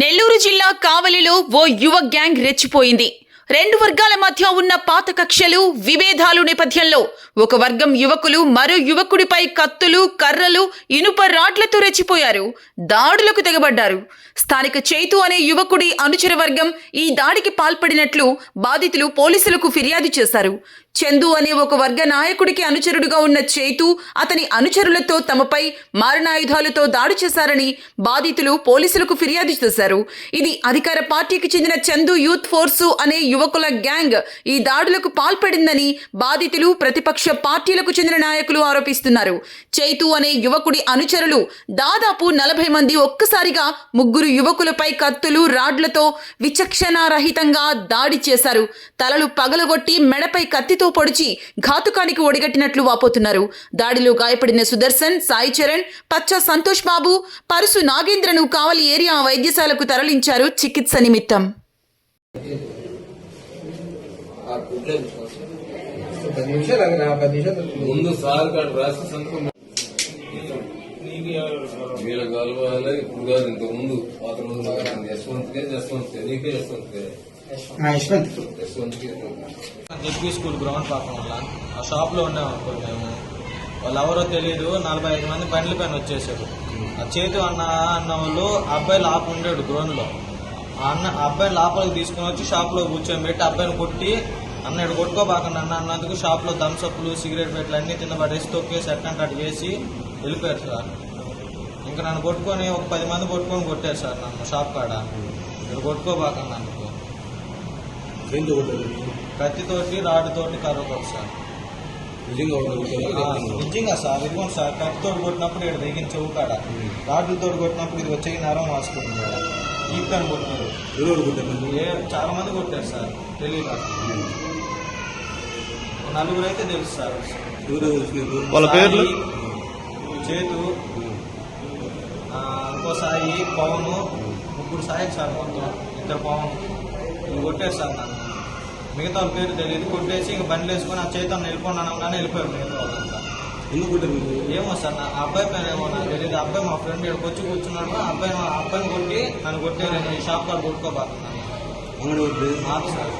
నెల్లూరు జిల్లా కావలిలో ఓ యువ గ్యాంగ్ రెచ్చిపోయింది. రెండు వర్గాల మధ్య ఉన్న పాత కక్షలు విభేదాలు నేపథ్యంలో ఒక వర్గం యువకులు మరో యువకుడిపై కత్తులు కర్రలు ఇనుప రాడ్లతో రెచ్చిపోయారు. దాడులకు తెగబడ్డారు. స్థానిక చైతు అనే యువకుడి అనుచర వర్గం ఈ దాడికి పాల్పడినట్లు బాధితులు పోలీసులకు ఫిర్యాదు చేశారు. చందు అనే ఒక వర్గ నాయకుడికి అనుచరుడుగా ఉన్న చేతు అతని అనుచరులతో తమపై మారణాయుధాలతో దాడి చేశారని బాధితులు పోలీసులకు ఫిర్యాదు చేశారు. ఇది అధికార పార్టీకి చెందిన చందు యూత్ ఫోర్సు అనే యువకుల గ్యాంగ్ ఈ దాడులకు పాల్పడిందని బాధితులు ప్రతిపక్ష పార్టీలకు చెందిన నాయకులు ఆరోపిస్తున్నారు. చైతు అనే యువకుడి అనుచరులు దాదాపు నలభై మంది ఒక్కసారిగా ముగ్గురు యువకులపై కత్తులు రాడ్లతో విచక్షణారహితంగా దాడి చేశారు. తలలు పగలగొట్టి మెడపై కత్తితో పొడిచి ఘాతుకానికి ఒడిగట్టినట్లు వాపోతున్నారు. దాడిలో గాయపడిన సుదర్శన్ సాయి చరణ్ పచ్చ సంతోష్ బాబు పరుసు నాగేంద్రను కావలి ఏరియా వైద్యశాలకు తరలించారు చికిత్స నిమిత్తం. ముందు సార్ వీళ్ళ కలవాలి. ఇప్పుడు కాదు ఇంత ముందు పాత రోజులు యశ్వంత్కే యశ్వంత్కే నీకే యశ్వంత్ యశ్వంత్కే జెడ్పీ స్కూల్ గ్రౌండ్ పాపం వల్ల ఆ షాప్లో ఉన్నాం అప్పుడు మేము. వాళ్ళు ఎవరో తెలియదు నలభై ఐదు మంది బండ్ల పైన వచ్చేసారు. ఆ చేతు అన్న అన్న వాళ్ళు అబ్బాయి లోపల ఉండాడు గ్రౌండ్లో. ఆ అన్న అబ్బాయిని అబ్బాయి లోపలికి తీసుకుని వచ్చి షాప్లో పెట్టి అబ్బాయిని కొట్టి అన్న ఇక్కడ కొట్టుకోబాకండి అన్న అన్నందుకు షాప్లో థమ్స్అప్లు సిగరెట్ పెట్టలు అన్ని తిన్న పడేసి తొక్కేసి ఎట్టంటే అటు వేసి వెళ్ళిపోయారు సార్. ఇంకా నన్ను కొట్టుకొని ఒక పది మంది కొట్టుకొని కొట్టారు సార్ నన్ను షాప్ కాడ. ఇక్కడ కొట్టుకోబాకండి అందుకు కత్తితోటి రాడ్డుతోటి కర్రతోటి సార్ నిజంగా ఆ, నిజంగా సార్ ఇదిగోండి సార్ కత్తితోటి కొట్టినప్పుడు ఇక్కడ దిగిన చెవు కాడ రాడ్లతోటి కొట్టినప్పుడు ఇది వచ్చే నరం వాసుకుంటుంది మేడం ఈ పని కొట్టినారు ఏ చాలా మంది కొట్టారు సార్ తెలియదు నలుగురు అయితే తెలుసు సార్. వాళ్ళ పేర్లు? చేతు ఆ, ఇంకో సాయి పవన్ ముగ్గురు సాయి సార్ మొత్తం. ఇద్దరు పవన్. ఇవి కొట్టారు సార్ నన్ను. మిగతా వాళ్ళ పేరు తెలియదు. కొట్టేసి ఇంక బండ్లు వేసుకొని ఆ చేతం వెళ్ళిపోండి అనగానే వెళ్ళిపోయారు మిగతా వాళ్ళంతా ఏమో సార్ నా అబ్బాయి పైన ఏమో నాకు తెలియదు. అబ్బాయి మా ఫ్రెండ్ ఇక్కడికి వచ్చి కూర్చున్నాడు ఆ అబ్బాయి అబ్బాయిని కొట్టి నన్ను కొట్టారు. ఈ షాప్ కాడ కొట్టుకోబాతున్నాను మాకు సార్.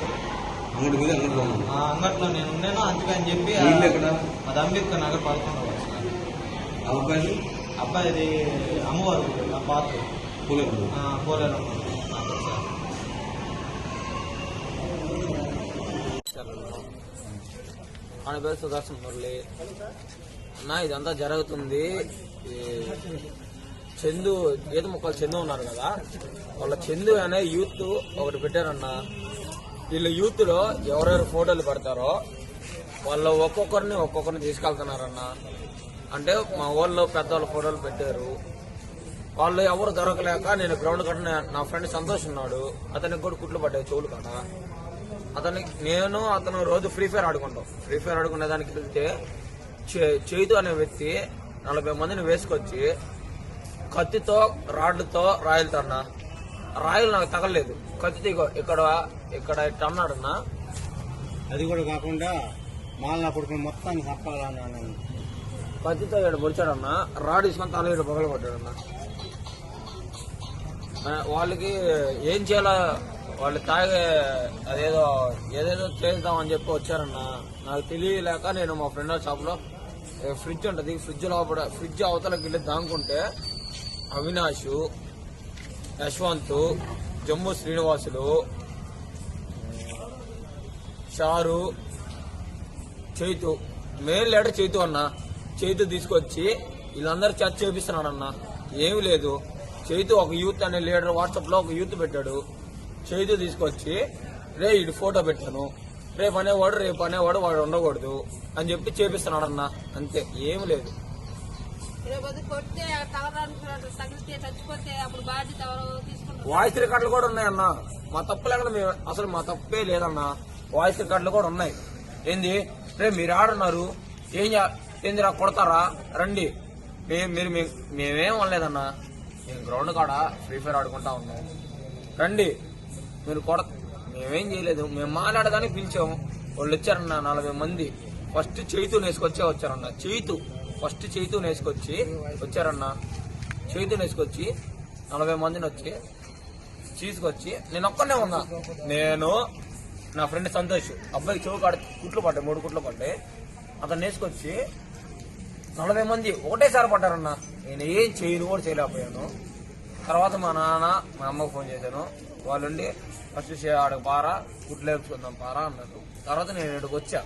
ఆ అంగట్లో నేను ఉన్నాను అందుకని చెప్పి? అది అంబేద్కర్ నగర్ పదకొండవ సార్. అబ్బాయి? ఇది అమ్మవారు ఆ పాత పోలేరు ఆయన పేరు సుదర్శన్ మురళి. అన్న ఇదంతా జరుగుతుంది. ఈ చందు గీత మొక్కలు చందు ఉన్నారు కదా వాళ్ళ చందు అనే యూత్ ఒకటి పెట్టారన్న. వీళ్ళ యూత్లో ఎవరెవరు ఫోటోలు పెడతారో వాళ్ళు ఒక్కొక్కరిని ఒక్కొక్కరిని తీసుకెళ్తున్నారన్న. అంటే మా ఊళ్ళో పెద్దవాళ్ళ ఫోటోలు పెట్టారు. వాళ్ళు ఎవరు దొరకలేక నేను గ్రౌండ్ కట్టిన నా ఫ్రెండ్ సంతోష్ ఉన్నాడు. అతనికి కూడా కుట్లు పడ్డాయి చెవులు కదా అతనికి నేను అతను రోజు ఫ్రీ ఫైర్ ఆడుకుంటాం. ఫ్రీ ఫైర్ ఆడుకునే దానికి వెళ్తే చే- చైతు అనే వ్యక్తి నలభై మందిని వేసుకొచ్చి కత్తితో రాడ్లతో రాయలతో అన్న రాయలు నాకు తగలలేదు. కత్తితో ఇక్కడ ఇక్కడ ఇట్లా అన్నాడన్నా అది కూడా కాకుండా మాల కొడుకుని మొత్తాన్ని చంపాలన్నాను కత్తితో ఇక్కడ పొడిచాడన్న రాడ్ తీసుకొని తల ఇక్కడ పగల కొట్టాడన్న. ఆ, వాళ్ళకి ఏం చేయాలో వాళ్ళు తాగే అదేదో ఏదేదో చేద్దామని చెప్పి వచ్చారన్న. నాకు తెలియలేక నేను మా ఫ్రెండ్ షాప్లో ఫ్రిడ్జ్ ఉంటుంది ఫ్రిడ్జ్ లోపల ఫ్రిడ్జ్ అవతలకి వెళ్ళి దాంకుంటే అవినాష్ యశ్వంత్ జమ్ము శ్రీనివాసులు షారు చైతు మెయిన్ లీడర్ చైతు అన్న. చైతు తీసుకొచ్చి వీళ్ళందరూ చర్చ చేపిస్తున్నాడన్న. ఏమి లేదు. చైతు ఒక యూత్ అనే లీడర్ వాట్సాప్లో ఒక యూత్ పెట్టాడు. చైతు తీసుకొచ్చి రే ఇటు ఫోటో పెట్టాను. రేపు అనేవాడు రేపు అనేవాడు వాడు ఉండకూడదు అని చెప్పి చేపిస్తున్నాడన్న. అంతే ఏమి లేదు. రేపు వాయిస్ రికార్డులు కూడా ఉన్నాయన్న. మా తప్పు లేకుండా మేము అసలు మా తప్పే లేదన్న. వాయిస్ రికార్డులు కూడా ఉన్నాయి. ఏంది? రే మీరు ఆడున్నారు. ఏం ఏంది రా కొడతారా? రండి. మే- మీరు మేమేం అనలేదన్న. మేము గ్రౌండ్ కాడ? ఫ్రీ ఫైర్ ఆడుకుంటా ఉన్నాం. రండి. మీరు కొడ మేమేం చేయలేదు. మేము మాట్లాడగానే పిలిచాము. వాళ్ళు వచ్చారన్న నలభై మంది. ఫస్ట్ చేతు నేసుకొచ్చే వచ్చారన్న చేతు ఫస్ట్ చేతు నేసుకొచ్చి వచ్చారన్న చేతు నేసుకొచ్చి నలభై మందిని వచ్చి తీసుకొచ్చి నేను ఒక్కనే ఉన్నా. నేను నా ఫ్రెండ్ సంతోష్. అబ్బాయి చెవు కాడ కుట్లు పడ్డాయి. మూడు కుట్లు పడ్డాయి. అతను నేసుకొచ్చి నలభై మంది ఒకటేసారి పడ్డారన్న. నేను ఏం చేయను కూడా చేయలేకపోయాను. తర్వాత మా నాన్న మా అమ్మకు ఫోన్ చేశాను. వాళ్ళుండి ఫస్ట్ ఆడకు పారా గుడ్లు వేపుకుందాం పారా అన్నారు. తర్వాత నేను ఇక్కడికి వచ్చా.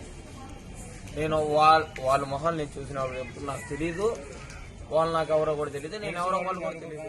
నేను వాళ్ళ వాళ్ళ మొహాలు నేను చూసిన వాళ్ళు ఎప్పుడు నాకు తెలియదు వాళ్ళు నాకు ఎవరో కూడా తెలియదు నేను ఎవరో వాళ్ళు కూడా తెలియదు